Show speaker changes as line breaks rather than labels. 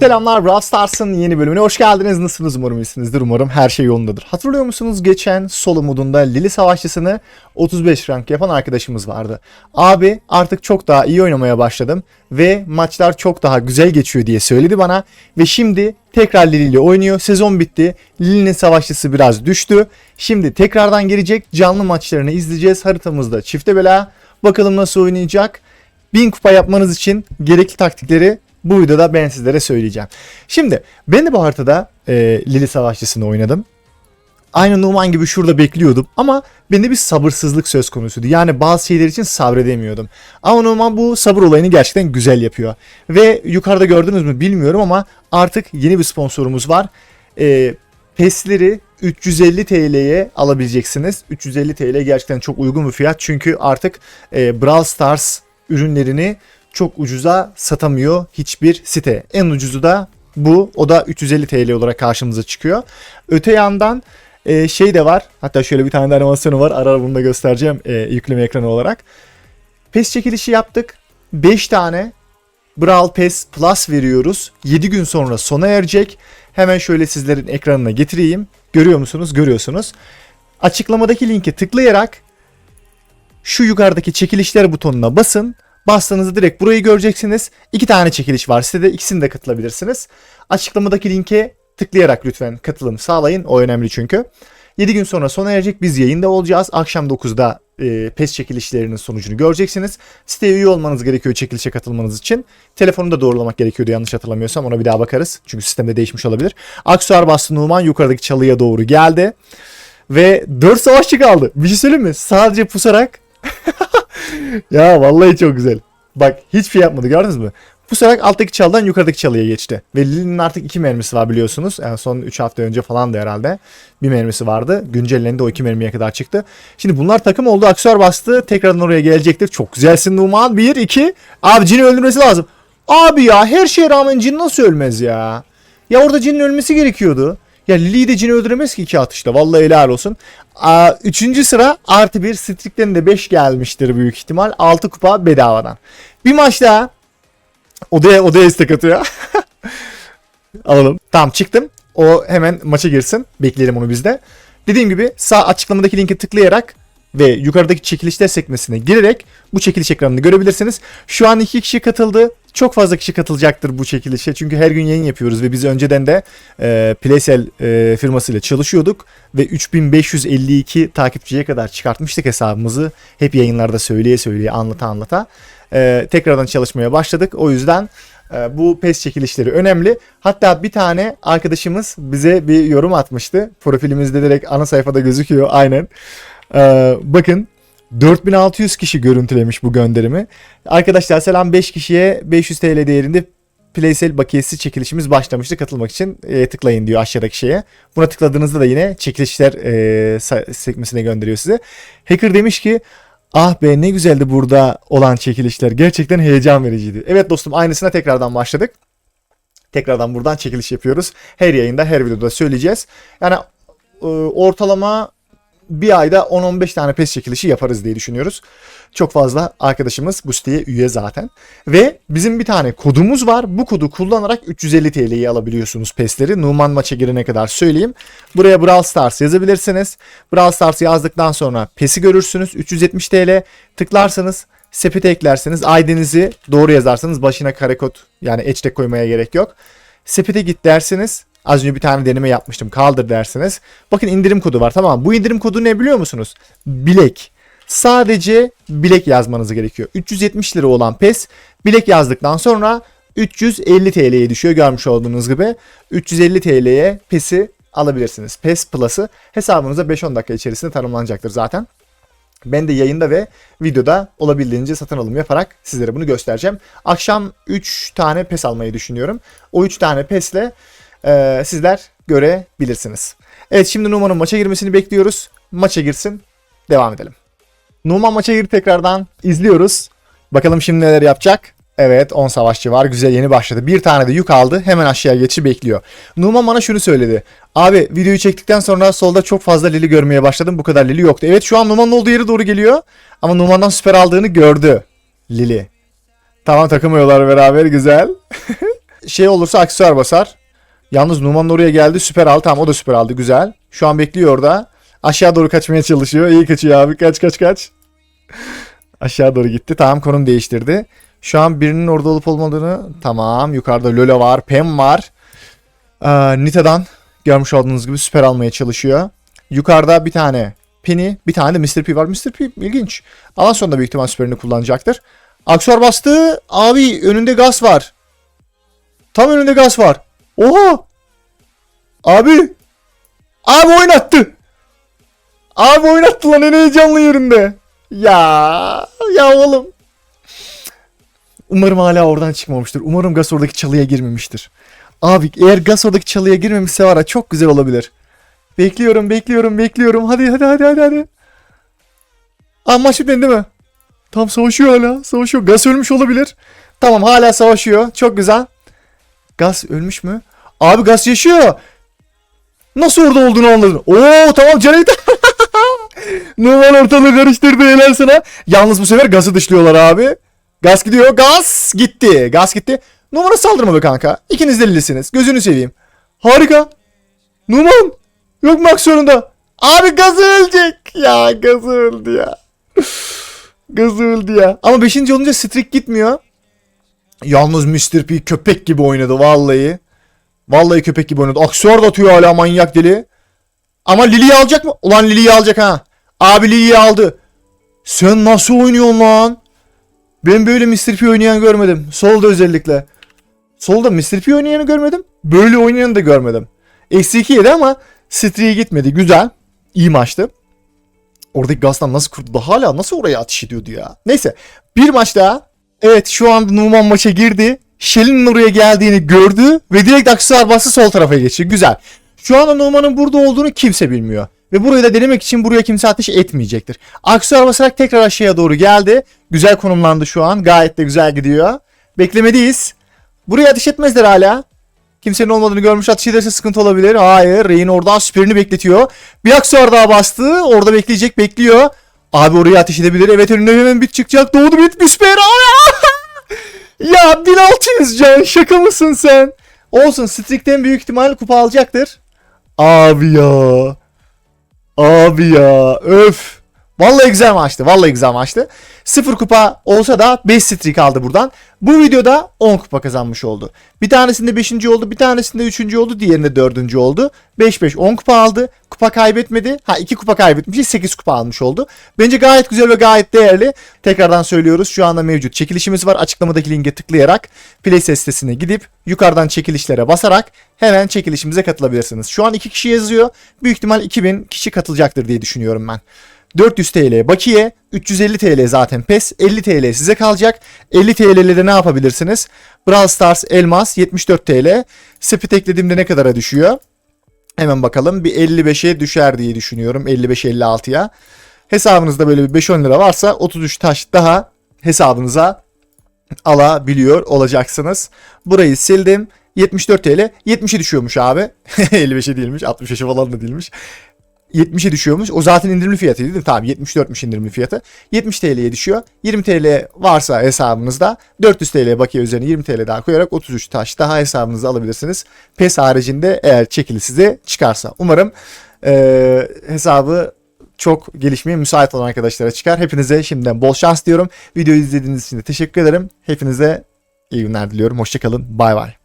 Selamlar Brawl Stars'ın yeni bölümüne hoş geldiniz. Nasılsınız umarım iyisinizdir. Umarım her şey yolundadır. Hatırlıyor musunuz geçen solo modunda Lili Savaşçısını 35 rank yapan arkadaşımız vardı. Abi artık çok daha iyi oynamaya başladım ve maçlar çok daha güzel geçiyor diye söyledi bana. Ve şimdi tekrar Lili ile oynuyor. Sezon bitti. Lili'nin savaşçısı biraz düştü. Şimdi tekrardan gelecek canlı maçlarını izleyeceğiz. Haritamızda çifte bela. Bakalım nasıl oynayacak. 1000 kupa yapmanız için gerekli taktikleri bu videoda ben sizlere söyleyeceğim. Şimdi ben de bu haritada e, Lili Savaşçısını oynadım. Aynı Numan gibi şurada bekliyordum ama bende bir sabırsızlık söz konusuydu. Yani bazı şeyler için sabredemiyordum. Ama Numan bu sabır olayını gerçekten güzel yapıyor. Ve yukarıda gördünüz mü bilmiyorum ama artık yeni bir sponsorumuz var. E, PES'leri 350 TL'ye alabileceksiniz. 350 TL gerçekten çok uygun bir fiyat. Çünkü artık e, Brawl Stars ürünlerini çok ucuza satamıyor hiçbir site. En ucuzu da bu. O da 350 TL olarak karşımıza çıkıyor. Öte yandan e, şey de var. Hatta şöyle bir tane de animasyonu var. Ara bunu da göstereceğim e, yükleme ekranı olarak. PES çekilişi yaptık. 5 tane Brawl Pass Plus veriyoruz. 7 gün sonra sona erecek. Hemen şöyle sizlerin ekranına getireyim. Görüyor musunuz? Görüyorsunuz. Açıklamadaki linke tıklayarak şu yukarıdaki çekilişler butonuna basın. Bastığınızda direkt burayı göreceksiniz. İki tane çekiliş var sitede. İkisini de katılabilirsiniz. Açıklamadaki linke tıklayarak lütfen katılım sağlayın. O önemli çünkü. 7 gün sonra sona erecek. Biz yayında olacağız. Akşam 9'da e, PES çekilişlerinin sonucunu göreceksiniz. Siteye üye olmanız gerekiyor çekilişe katılmanız için. Telefonu da doğrulamak gerekiyordu yanlış hatırlamıyorsam. Ona bir daha bakarız. Çünkü sistemde değişmiş olabilir. Aksuar bastı Numan yukarıdaki çalıya doğru geldi. Ve 4 savaşçı kaldı. Bir şey söyleyeyim mi? Sadece pusarak ya vallahi çok güzel. Bak hiçbir şey yapmadı gördünüz mü? Pusarak alttaki çaldan yukarıdaki çalıya geçti. Ve Lili'nin artık iki mermisi var biliyorsunuz. En son 3 hafta önce falan da herhalde. Bir mermisi vardı. Güncellendi o iki mermiye kadar çıktı. Şimdi bunlar takım oldu. Aksuar bastı. Tekrardan oraya gelecektir. Çok güzelsin Numan. 1, 2. Abi Cin'i öldürmesi lazım. Abi ya her şeye rağmen Cin nasıl ölmez ya? Ya orada Cin'in ölmesi gerekiyordu. Ya Lili'yi de Cin'i öldüremez ki iki atışta. Vallahi helal olsun. Aa, üçüncü sıra artı bir Strik'ten de 5 gelmiştir büyük ihtimal. 6 kupa bedavadan. Bir maç daha. Odaya odaya istek atıyor. Alalım. Tamam çıktım. O hemen maça girsin. Bekleyelim onu bizde. Dediğim gibi sağ açıklamadaki linke tıklayarak ve yukarıdaki çekilişler sekmesine girerek bu çekiliş ekranını görebilirsiniz. Şu an iki kişi katıldı. Çok fazla kişi katılacaktır bu çekilişe. Çünkü her gün yayın yapıyoruz ve biz önceden de e, Playsel e, firmasıyla çalışıyorduk. Ve 3552 takipçiye kadar çıkartmıştık hesabımızı. Hep yayınlarda söyleye söyleye anlata anlata. E, tekrardan çalışmaya başladık. O yüzden e, bu PES çekilişleri önemli. Hatta bir tane arkadaşımız bize bir yorum atmıştı. Profilimizde direkt ana sayfada gözüküyor aynen. Ee, bakın 4600 kişi görüntülemiş bu gönderimi. Arkadaşlar selam 5 kişiye 500 TL değerinde Playsale bakiyesi çekilişimiz başlamıştı. Katılmak için e, tıklayın diyor aşağıdaki şeye. Buna tıkladığınızda da yine çekilişler e, sekmesine gönderiyor size. Hacker demiş ki ah be ne güzeldi burada olan çekilişler. Gerçekten heyecan vericiydi. Evet dostum aynısına tekrardan başladık. Tekrardan buradan çekiliş yapıyoruz. Her yayında her videoda söyleyeceğiz. Yani e, ortalama bir ayda 10-15 tane PES çekilişi yaparız diye düşünüyoruz. Çok fazla arkadaşımız bu siteye üye zaten. Ve bizim bir tane kodumuz var. Bu kodu kullanarak 350 TL'yi alabiliyorsunuz PES'leri. Numan maça girene kadar söyleyeyim. Buraya Brawl Stars yazabilirsiniz. Brawl Stars yazdıktan sonra PES'i görürsünüz. 370 TL tıklarsanız sepete eklerseniz ID'nizi doğru yazarsanız başına kare kod yani hashtag koymaya gerek yok. Sepete git dersiniz. Az önce bir tane deneme yapmıştım. Kaldır dersiniz. Bakın indirim kodu var tamam? Bu indirim kodu ne biliyor musunuz? Bilek. Sadece bilek yazmanız gerekiyor. 370 lira olan PES bilek yazdıktan sonra 350 TL'ye düşüyor görmüş olduğunuz gibi. 350 TL'ye PES'i alabilirsiniz. PES Plus'ı hesabınıza 5-10 dakika içerisinde tanımlanacaktır zaten. Ben de yayında ve videoda olabildiğince satın alım yaparak sizlere bunu göstereceğim. Akşam 3 tane PES almayı düşünüyorum. O 3 tane PES'le e, sizler görebilirsiniz. Evet şimdi Numan'ın maça girmesini bekliyoruz. Maça girsin. Devam edelim. Numan maça girdi tekrardan. izliyoruz. Bakalım şimdi neler yapacak. Evet 10 savaşçı var. Güzel yeni başladı. Bir tane de yük aldı. Hemen aşağıya geçi bekliyor. Numan bana şunu söyledi. Abi videoyu çektikten sonra solda çok fazla Lili görmeye başladım. Bu kadar Lili yoktu. Evet şu an Numan'ın olduğu yere doğru geliyor. Ama Numan'dan süper aldığını gördü. Lili. Tamam takılmıyorlar beraber güzel. şey olursa aksesuar basar. Yalnız Numan oraya geldi süper aldı. Tamam o da süper aldı güzel. Şu an bekliyor orada. Aşağı doğru kaçmaya çalışıyor. İyi kaçıyor abi. Kaç kaç kaç. Aşağı doğru gitti. Tamam konum değiştirdi. Şu an birinin orada olup olmadığını tamam. Yukarıda Lola var. Pem var. Ee, Nita'dan görmüş olduğunuz gibi süper almaya çalışıyor. Yukarıda bir tane Penny, bir tane de Mr. P var. Mr. P ilginç. Alan sonunda büyük ihtimal süperini kullanacaktır. Aksuar bastı. Abi önünde gaz var. Tam önünde gaz var. Oha! Abi! Abi oynattı. Abi oynattı lan en heyecanlı yerinde. Ya ya oğlum. Umarım hala oradan çıkmamıştır. Umarım Gas oradaki çalıya girmemiştir. Abi eğer Gas oradaki çalıya girmemişse var çok güzel olabilir. Bekliyorum bekliyorum bekliyorum. Hadi hadi hadi hadi hadi. Aa maç bitmedi değil mi? Tam savaşıyor hala. Savaşıyor. Gas ölmüş olabilir. Tamam hala savaşıyor. Çok güzel. Gas ölmüş mü? Abi Gas yaşıyor. Nasıl orada olduğunu anladın. Oo tamam Cüneyt. Numan ortalığı karıştırdı helal sana. Yalnız bu sefer gazı dışlıyorlar abi. Gaz gidiyor. Gaz gitti. Gaz gitti. Numan'a saldırma be kanka. İkiniz delisiniz. Gözünü seveyim. Harika. Numan. Yok mu aksiyonunda? Abi gazı ölecek. Ya gazı öldü ya. gazı öldü ya. Ama 5. olunca streak gitmiyor. Yalnız Mr. P köpek gibi oynadı vallahi. Vallahi köpek gibi oynadı. Aksiyonda atıyor hala manyak deli. Ama Lili'yi alacak mı? Ulan Lili'yi alacak ha. Abi Lili'yi aldı. Sen nasıl oynuyorsun lan? Ben böyle Mr. P oynayan görmedim. Solda özellikle. Solda Mr. P oynayanı görmedim. Böyle oynayanı da görmedim. Eksi 2 yedi ama Streak'e gitmedi. Güzel. İyi maçtı. Oradaki Gas'tan nasıl kurtuldu? Hala nasıl oraya atış ediyordu ya? Neyse. Bir maç daha. Evet şu an Numan maça girdi. Shell'in oraya geldiğini gördü ve direkt aksesuar bastı sol tarafa geçti. Güzel. Şu anda Numan'ın burada olduğunu kimse bilmiyor. Ve burayı da denemek için buraya kimse ateş etmeyecektir. Aksesuar basarak tekrar aşağıya doğru geldi. Güzel konumlandı şu an. Gayet de güzel gidiyor. Beklemedeyiz. Buraya ateş etmezler hala. Kimsenin olmadığını görmüş ateş ederse sıkıntı olabilir. Hayır. Rain oradan süperini bekletiyor. Bir aksesuar daha bastı. Orada bekleyecek bekliyor. Abi oraya ateş edebilir. Evet önüne hemen bit çıkacak. Doğdu bit bir süper. ya 1600 can şaka mısın sen? Olsun Strik'ten büyük ihtimal kupa alacaktır. Abi ya. Abi ya. Öf. Vallahi güzel maçtı. Vallahi güzel maçtı. 0 kupa olsa da 5 streak aldı buradan. Bu videoda 10 kupa kazanmış oldu. Bir tanesinde 5. oldu, bir tanesinde 3. oldu, diğerinde 4. oldu. 5-5 10 kupa aldı. Kupa kaybetmedi. Ha 2 kupa kaybetmiş, 8 kupa almış oldu. Bence gayet güzel ve gayet değerli. Tekrardan söylüyoruz. Şu anda mevcut çekilişimiz var. Açıklamadaki linke tıklayarak Playset sitesine gidip yukarıdan çekilişlere basarak hemen çekilişimize katılabilirsiniz. Şu an 2 kişi yazıyor. Büyük ihtimal 2000 kişi katılacaktır diye düşünüyorum ben. 400 TL bakiye, 350 TL zaten pes, 50 TL size kalacak. 50 TL ile de ne yapabilirsiniz? Brawl Stars Elmas 74 TL. Spit eklediğimde ne kadara düşüyor? Hemen bakalım. Bir 55'e düşer diye düşünüyorum. 55-56'ya. Hesabınızda böyle bir 5-10 lira varsa 33 taş daha hesabınıza alabiliyor olacaksınız. Burayı sildim. 74 TL. 70'e düşüyormuş abi. 55'e değilmiş. 65'e falan da değilmiş. 70'e düşüyormuş. O zaten indirimli fiyatıydı değil mi? Tamam 74'müş indirimli fiyatı. 70 TL'ye düşüyor. 20 TL varsa hesabınızda 400 TL bakiye üzerine 20 TL daha koyarak 33 taş daha hesabınıza alabilirsiniz. PES haricinde eğer çekili size çıkarsa. Umarım eee, hesabı çok gelişmeye müsait olan arkadaşlara çıkar. Hepinize şimdiden bol şans diyorum. Videoyu izlediğiniz için de teşekkür ederim. Hepinize iyi günler diliyorum. Hoşçakalın. Bay bay.